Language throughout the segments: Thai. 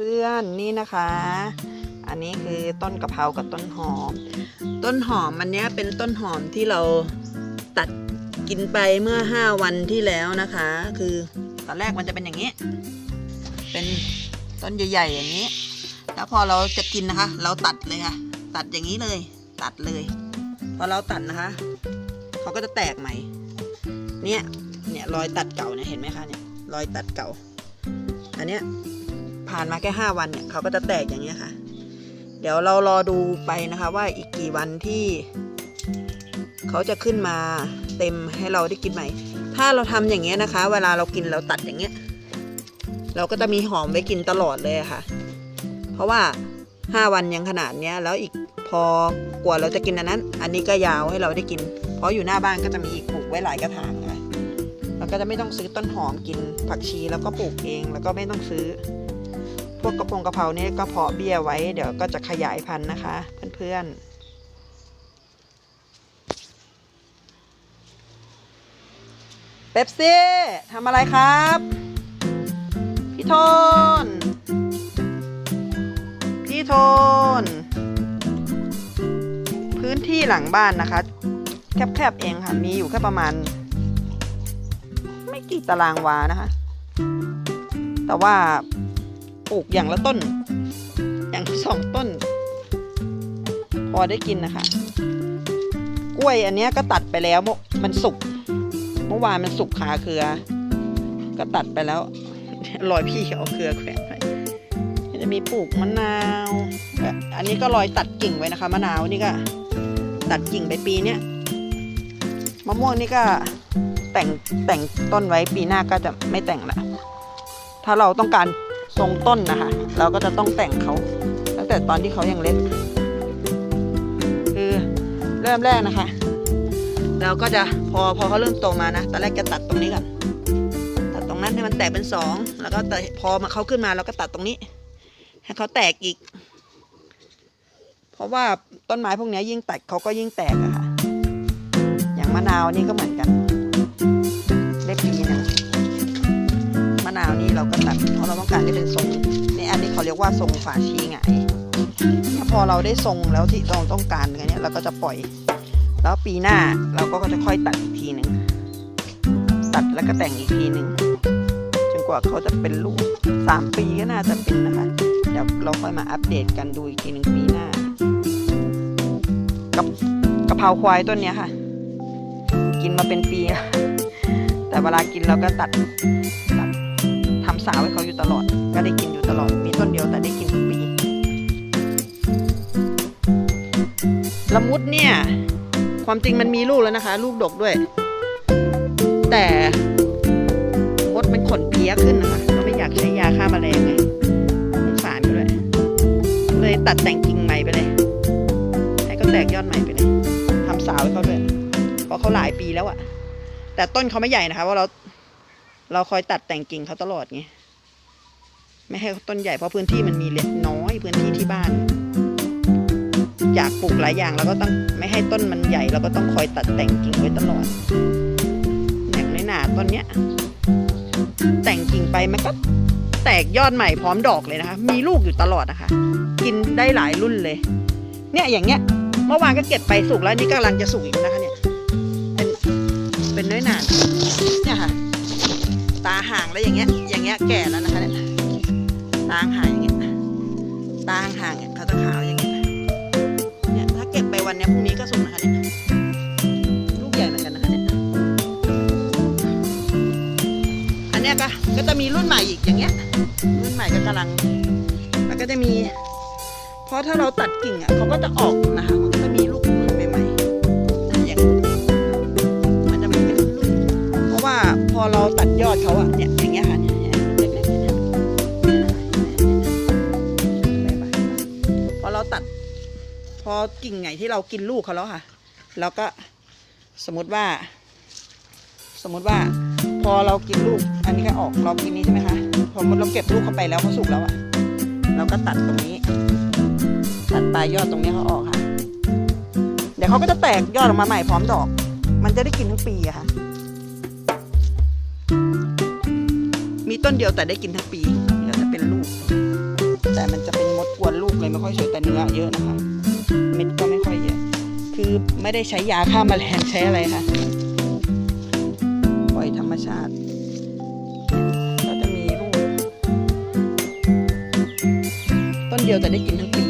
พื่อนๆนี่นะคะ อันนี้คือต้นกะเพรากับต้นหอม ต้นหอมอันเนี้ยเป็นต้นหอมที่เราตัดกินไปเมื่อ 5 วันที่แล้วนะคะ คือตอนแรกมันจะเป็นอย่างนี้ เป็นต้นใหญ่ๆอย่างนี้ แล้วพอเราจะกินนะคะ เราตัดเลยค่ะ ตัดอย่างนี้เลย ตัดเลย พอเราตัดนะคะเขาก็จะแตกใหม่ เนี่ย เนี่ยรอยตัดเก่าเนี่ยเห็นไหมคะเนี่ยรอยตัดเก่า อันเนี้ย ผ่านมาแค่ห้าวันเนี่ยเขาก็จะแตกอย่างเงี้ยค่ะ เดี๋ยวเรารอดูไปนะคะว่าอีกกี่วันที่ เขาจะขึ้นมาเต็มให้เราได้กินใหม่ ถ้าเราทำอย่างเงี้ยนะคะ เวลาเรากินเราตัดอย่างเงี้ย เราก็จะมีหอมไว้กินตลอดเลยะค่ะ เพราะว่าห้าวันยังขนาดเนี้ยแล้วอีกพอกว่าเราจะกินอันนั้น อันนี้ก็ยาวให้เราได้กิน เพราะอยู่หน้าบ้านก็จะมีอีกปลูกไว้หลายกระถางค่ะเราก็จะไม่ต้องซื้อต้นหอมกินผักชีแล้วก็ปลูกเองแล้วก็ไม่ต้องซื้อ พวกกระพงกระเพราเนี่ยก็เพาะเบี้ยไว้ เดี๋ยวก็จะขยายพันธุ์นะคะ เพื่อนๆเป๊ปซี่ทำอะไรครับ พี่โทน พี่โทน พื้นที่หลังบ้านนะคะ แคบๆเองค่ะ มีอยู่แค่ประมาณ ไม่กี่ตารางวานะคะ แต่ว่า ปลูกอย่างละต้น อย่างสองต้น พอได้กินนะคะ กล้วยอันนี้ก็ตัดไปแล้วเมื่อมันสุกเมื่อวานมันสุกขาเครือ ก็ตัดไปแล้วรอยพี่เอาเครือแขวนไว้จะมีปลูกมะนาว อันนี้ก็รอยตัดกิ่งไว้นะคะ มะนาวนี่ก็ ตัดกิ่งไปปีเนี้ยมะม่วงนี่ก็แต่งแต่งต้นไว้ปีหน้าก็จะไม่แต่งละถ้าเราต้องการ ทรงต้นนะคะ เราก็จะต้องแต่งเขาตั้งแต่ตอนที่เขายังเล็ก คือเริ่มแรกนะคะ เราก็จะพอพอเขาเริ่มโตมานะตอนแรกจะตัดตรงนี้ก่อนตัดตรงนั้นให้มันแตกเป็นสองแล้วก็พอมาเขาขึ้นมาเราก็ตัดตรงนี้ ให้เขาแตกอีก เพราะว่าต้นไม้พวกนี้ยยิ่งตัดเขาก็ยิ่งแตกอะค่ะ อย่างมะนาวนี่ก็เหมือนกัน เราก็ตัดเพราะเราต้องการให้เป็นทรงนี่อันนี้เขาเรียกว่าทรงฝาชีไงเนี่ยพอเราได้ทรงแล้วที่เราต้องการอย่างเนี้ยเราก็จะปล่อย แล้วปีหน้าเราก็จะค่อยตัดอีกทีหนึ่งตัดแล้วก็แต่งอีกทีหนึ่งจนกว่าเขาจะเป็นลูกสามปีก็น่าจะเป็นนะคะเดี๋ยวเราค่อยมาอัปเดตกันดูอีกทีหนึ่งปีหน้ากับกะเพราควายต้นเนี้ยค่ะ กินมาเป็นปี แต่เวลากินเราก็ตัด สาวให้เขาอยู่ตลอด ก็ได้กินอยู่ตลอด มีต้นเดียวแต่ได้กินทุกปี ละมุดเนี่ย ความจริงมันมีลูกแล้วนะคะ ลูกดกด้วย แต่มดมันขนเพี้ยขึ้นนะคะเราไม่อยากใช้ยาฆ่าแมลงไงสงสารเขาด้วย เลยตัดแต่งกิ่งใหม่ไปเลย ให้เขาแตกยอดใหม่ไปเลยทำสาวให้เขาด้วยเพราะเขาหลายปีแล้วอะแต่ต้นเขาไม่ใหญ่นะคะเพราะเรา เราคอยตัดแต่งกิ่งเขาตลอดไงไม่ให้ต้นใหญ่เพราะพื้นที่มันมีเล็กน้อยพื้นที่ที่บ้านอยากปลูกหลายอย่างเราก็ต้องไม่ให้ต้นมันใหญ่เราก็ต้องคอยตัดแต่งกิ่งไว้ตลอดอย่างในหนาต้นเนี้ย แต่งกิ่งไปมันก็แตกยอดใหม่พร้อมดอกเลยนะคะ มีลูกอยู่ตลอดนะคะ กินได้หลายรุ่นเลย เนี่ยอย่างเงี้ย เมื่อวานก็เก็บไปสุกแล้วนี่ก็กำลังจะสุกอีกนะคะเนี่ย เป็นเป็นน้อยหนาเนี่ยค่ะ ตาห่างแล้วอย่างเงี้ย อย่างเงี้ยแก่แล้วนะคะเนี่ยตาห่างอย่างเงี้ยตาห่างเนี่ยเขาจะขาวอย่างเงี้ยเนี่ยถ้าเก็บไปวันเนี้ยพรุ่งนี้ก็สุกนะคะเนี่ยลูกใหญ่เหมือนกันนะคะเนี่ยอันเนี้ยก็ก็จะมีรุ่นใหม่อีกอย่างเงี้ย รุ่นใหม่ก็กำลังแล้วก็จะมี เพราะถ้าเราตัดกิ่งอะเขาก็จะออกนะคะมันก็จะมี เขาอะเนี่ยอย่างเงี้ยค่ะเนี่ยเนี่ยเล็กๆเนี่ยพอเราตัด พอกิ่งไหนที่เรากินลูกเขาแล้วค่ะแล้วก็สมมติว่า สมมติว่า พอเรากินลูก อันนี้ก็ออกเรากินนี้ใช่ไหมคะพอเราเก็บลูกเข้าไปแล้วเขาสุกแล้วอะเราก็ตัดตรงนี้ ตัดปลายยอดตรงนี้เขาออกค่ะ เดี๋ยวเขาก็จะแตกยอดออกมาใหม่พร้อมดอก มันจะได้กินทั้งปีอะค่ะ ต้นเดียวแต่ได้กินทั้งปีเดี๋ยวจะเป็นลูก แต่มันจะเป็นมดกวนลูกเลยไม่ค่อยสวยแต่เนื้อเยอะนะคะ เม็ดก็ไม่ค่อยเยอะ คือไม่ได้ใช้ยาฆ่าแมลงใช้อะไรค่ะ ปล่อยธรรมชาติก็จะมีลูก ต้นเดียวแต่ได้กินทั้งปี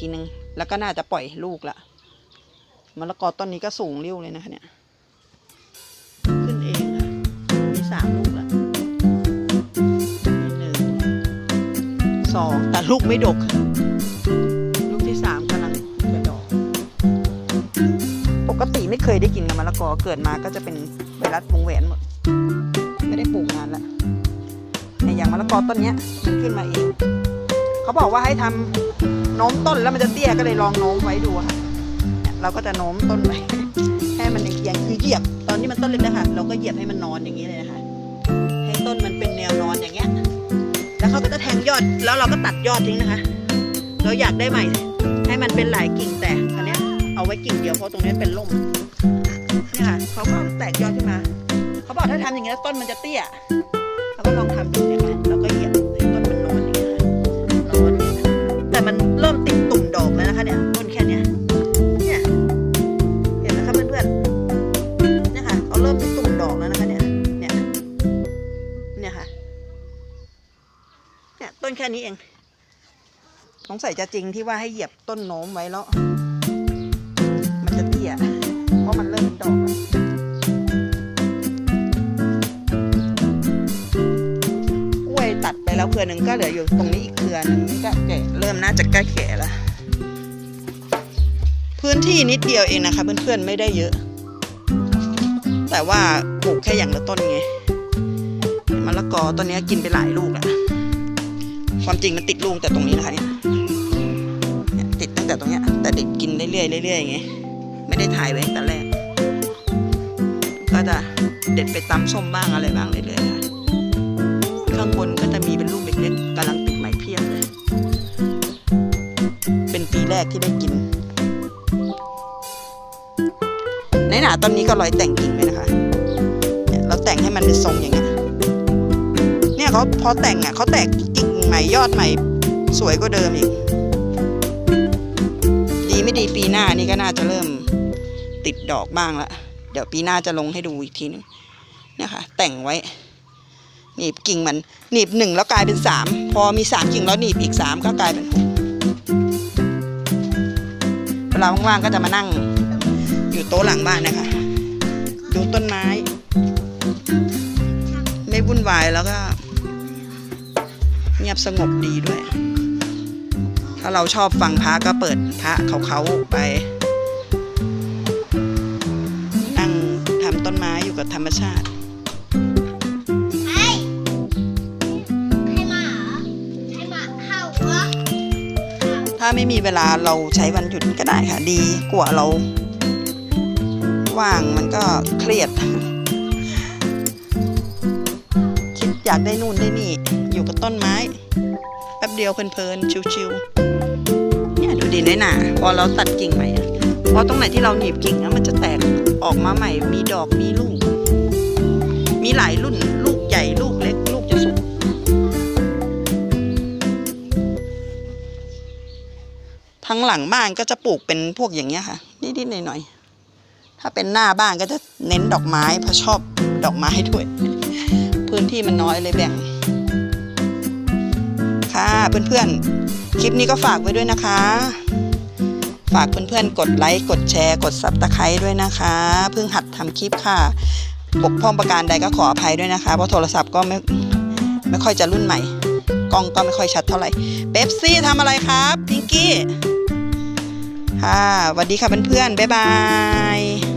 ทีนึง แล้วก็น่าจะปล่อยลูกละมะละกอต้นนี้ก็สูงเริ้วเลยนะคะเนี่ย ขึ้นเองค่ะมีสามลูกละหนึ่งสองแต่ลูกไม่ดก ลูกที่สามกำลังจะดอกปกติไม่เคยได้กินกับมะละกอเกิดมาก็จะเป็นไวรัสวงแหวนหมดไม่ได้ปลูกนานละเนี่อย่างมะละกอต้นเนี้ยมันขึ้นมาเอง เขาบอกว่าให้ทำ โน้มต้นแล้วมันจะเตี้ยก็เลยลองโน้มไว้ดูค่ะเราก็จะโน้มต้นไปให้มันเอียงคือเหยียบ ตอนนี้มันต้นเล็กนะคะเราก็เหยียบให้มันนอนอย่างนี้เลยนะคะ ให้ต้นมันเป็นแนวนอนอย่างเงี้ย แล้วเขาก็จะแทงยอดแล้วเราก็ตัดยอดทิ้งนะคะ เราอยากได้ใหม่ให้มันเป็นหลายกิ่งแต่อันนี้เอาไว้กิ่งเดียวเพราะตรงนี้เป็นร่มนี่ค่ะเขาก็แตกยอดขึ้นมา เขาบอกถ้าทำอย่างนี้แล้วต้นมันจะเตี้ยเราก็ลองทำดูเนี่ยค่ะ นี่ยต้นแค่นี้เองสงสัยจะจริงที่ว่าให้เหยียบต้นโน้มไว้แล้ว มันจะเตี้ยเพราะมันเริ่มดอกกล้วยตัดไปแล้วเครือหนึ่งก็เหลืออยู่ตรงนี้อีกเครือหนึงก็แก่เริ่มน่าจะใกล้แก่แล้วพื้นที่นิดเดียวเองนะคะเพื่อนๆไม่ได้เยอะ แต่ว่าปลูกแค่อย่างละต้นไงมะละกอต้นนี้กินไปหลายลูกแล้ว ความจริงมันติดลูกแต่ตรงนี้นะคะเนี่ยติดตั้งแต่ตรงเนี้ยแต่เด็กกินเรื่อยๆเรื่อยๆไงไม่ได้ถ่ายไว้ตั้งแต่แรก ก็จะเด็ดไปตำส้มบ้างอะไรบ้างเรื่อยๆค่ะข้างบนก็จะมีเป็นลูกเล็กๆกำลังติดใหม่เพียบเลย เป็นปีแรกที่ได้กินในหนาต้นนี้ก็รอยแต่งกิ่งเลยนะคะเนี่ยเราแต่งให้มันเป็นทรงอย่างเงี้ยเนี่ยเขาพอแต่งอะเขาแตกกิ่ง ใหม่ยอดใหม่สวยกว่าเดิมอีก ดีไม่ดีปีหน้านี่ก็น่าจะเริ่มติดดอกบ้างละเดี๋ยวปีหน้าจะลงให้ดูอีกทีนึงเนี่ยค่ะแต่งไว้หนีบกิ่งมันหนีบหนึ่งแล้วกลายเป็นสามพอมีสามกิ่งแล้วหนีบอีกสามก็กลายเป็นหกเวลาว่างๆก็จะมานั่ง อยู่โต๊ะหลังบ้านนะคะ ดูต้นไม้ ไม่วุ่นวายแล้วก็ เงียบสงบดีด้วย ถ้าเราชอบฟังพระก็เปิดพระเขาเขาๆไป นั่งทำต้นไม้อยู่กับธรรมชาติเฮ้ยให้มาเหรอให้มาเห่าเหรอถ้าไม่มีเวลาเราใช้วันหยุดก็ได้ค่ะ ดีกว่าเรา ว่างมันก็เครียด คิดอยากได้นู่นได้นี่ับต้นไม้แป๊บเดียวเพลินๆชิวๆเนี่ยดูดีน้อยหนาพอเราตัดกิ่งใหม่อะพอตรงไหนที่เราหนีบกิ่งแล้วมันจะแตกออกมาใหม่ มีดอกมีลูก มีหลายรุ่นลูกใหญ่ลูกเล็กลูกจะสุกทั้งหลังบ้านก็จะปลูกเป็นพวกอย่างเงี้ยค่ะ นิดๆหน่อยๆถ้าเป็นหน้าบ้านก็จะเน้นดอกไม้เพราะชอบดอกไม้ด้วย พื้นที่มันน้อยเลยแบ่ง ค่ะ เพื่อนๆ คลิปนี้ก็ฝากไว้ด้วยนะคะ ฝากเพื่อนๆ กดไลค์กดแชร์ กดซับตะไคร้ด้วยนะคะ เพิ่งหัดทำคลิปค่ะบกพร่องประการใดก็ขออภัยด้วยนะคะ เพราะโทรศัพท์ก็ไม่ไม่ค่อยจะรุ่นใหม่ กล้องก็ไม่ค่อยชัดเท่าไหร่เป๊ปซี่ทำอะไรครับพิงกี้ค่ะสวัสดีค่ะเพื่อนๆบ๊ายบาย